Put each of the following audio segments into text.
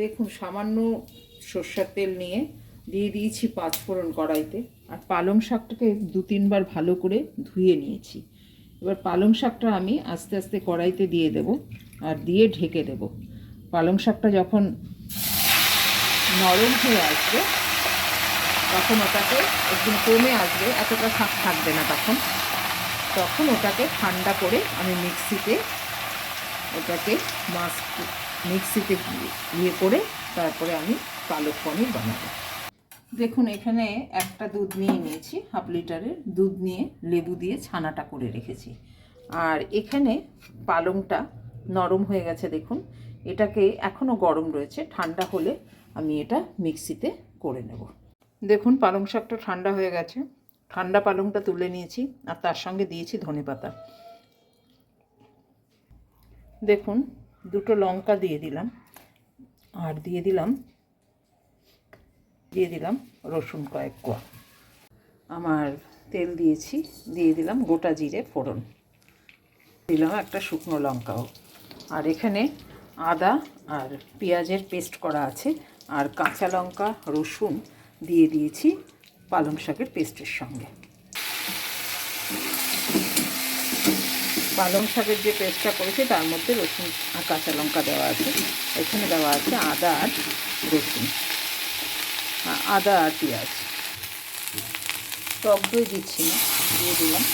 দেখুন, সামান্য সর্ষের তেল নিয়ে দিয়ে দিয়েছি পাঁচ ফোড়ন কড়াইতে। আর পালং শাকটাকে দু তিনবার ভালো করে ধুয়ে নিয়েছি। এবার পালং শাকটা আমি আস্তে আস্তে কড়াইতে দিয়ে দেব আর দিয়ে ঢেকে দেব। পালং শাকটা যখন নরম হয়ে আসবে, তখন ওটাকে একদম কমে আসবে, এতটা শাক থাকবে না তখন। তখন ওটাকে ঠান্ডা করে আমি মিক্সিতে ওটাকে মাছ মিক্সিতে ইয়ে করে তারপরে আমি পালক পনির বানাবো। দেখুন, এখানে একটা দুধ নিয়ে নিয়েছি, হাফ লিটারের দুধ নিয়ে লেবু দিয়ে ছানাটা করে রেখেছি। আর এখানে পালংটা নরম হয়ে গেছে, দেখুন। এটাকে এখনও গরম রয়েছে, ঠান্ডা হলে আমি এটা মিক্সিতে করে নেব। দেখুন, পালং শাকটা ঠান্ডা হয়ে গেছে। ঠান্ডা পালংটা তুলে নিয়েছি, আর তার সঙ্গে দিয়েছি ধনেপাতা। দেখুন দুটো লঙ্কা দিয়ে দিলাম, আর দিয়ে দিলাম দিয়ে দিলাম রসুন কয়েক কোয়া। আমার তেল দিয়েছি, দিয়ে দিলাম গোটা জিরে ফোড়ন। দিলাম একটা শুকনো লঙ্কাও। আর এখানে আদা আর পেঁয়াজের পেস্ট করা আছে, আর কাঁচা লঙ্কা, রসুন দিয়ে দিয়েছি পালং শাকের পেস্টের সঙ্গে। পালং শাকের যে পেস্টটা করেছি, তার মধ্যে রসুন আর কাঁচা লঙ্কা দেওয়া আছে। এখানে দেওয়া আছে আদা আর রসুন। আদা আর পেঁয়াজ। টক দই দিচ্ছি না, দিয়ে দিলাম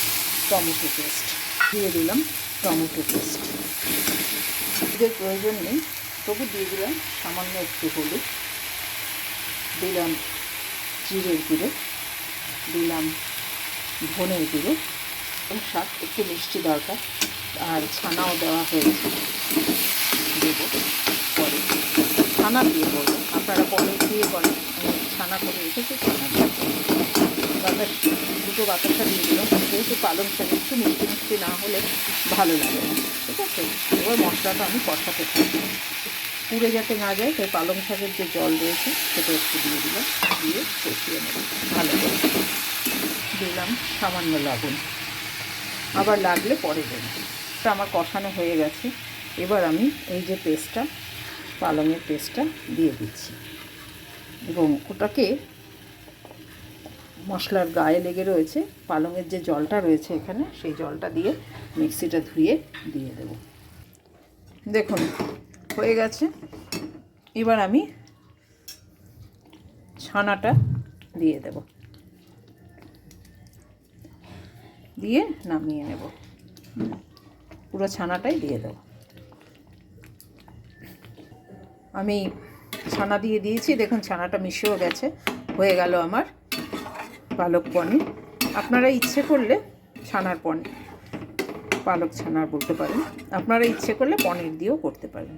টমেটো পেস্ট। দিয়ে দিলাম টমেটো পেস্ট। এদের প্রয়োজন নেই, তবু দিয়ে দিলাম সামান্য একটু হলুদ। দিলাম জিরের গুঁড়ো। দিলাম ধনের গুঁড়ো। শাক একটু মিষ্টি দরকার। আর ছানাও দেওয়া হয়েছে। দেবো পরে। ছানা দিয়ে করব আপনারা পনির দিয়ে করেন। আমি ছানা করে রেখেছি, ছানা বাতাস, দুটো বাতাসা দিয়ে দিলাম। যেহেতু পালং শাক একটু মিষ্টি মিষ্টি না হলে ভালো লাগে না। ঠিক আছে? এবার মশলাটা আমি কষাতে থাকি পুড়ে যাতে না যায়, তাই পালং শাকের যে জল রয়েছে, সেটা একটু দিয়ে দিলাম। দিয়ে কষিয়ে নেব। ভালো করে। দিলাম সামান্য লবণ। আবার লাগলে পরে দেবো। আমার কষানো হয়ে গেছে। এবার আমি এই যে পেস্টটা, পালংয়ের পেস্টটা দিয়ে দিচ্ছি। এবং ওটাকে মশলার গায়ে লেগে রয়েছে। পালংয়ের যে জলটা রয়েছে এখানে, সেই জলটা দিয়ে মিক্সিটা ধুয়ে দিয়ে দেব। দেখুন, হয়ে গেছে। এবার আমি ছানাটা দিয়ে দেব। দিয়ে নামিয়ে নেব। পুরো ছানাটাই দিয়ে দেব। আমি ছানা দিয়ে দিয়েছি। দেখুন, ছানাটা মিশেও গেছে। হয়ে গেল আমার পালক পনির। আপনারা ইচ্ছে করলে ছানার পনির, পালক ছানার বলতে পারেন। আপনারা ইচ্ছে করলে পনির দিয়েও করতে পারেন।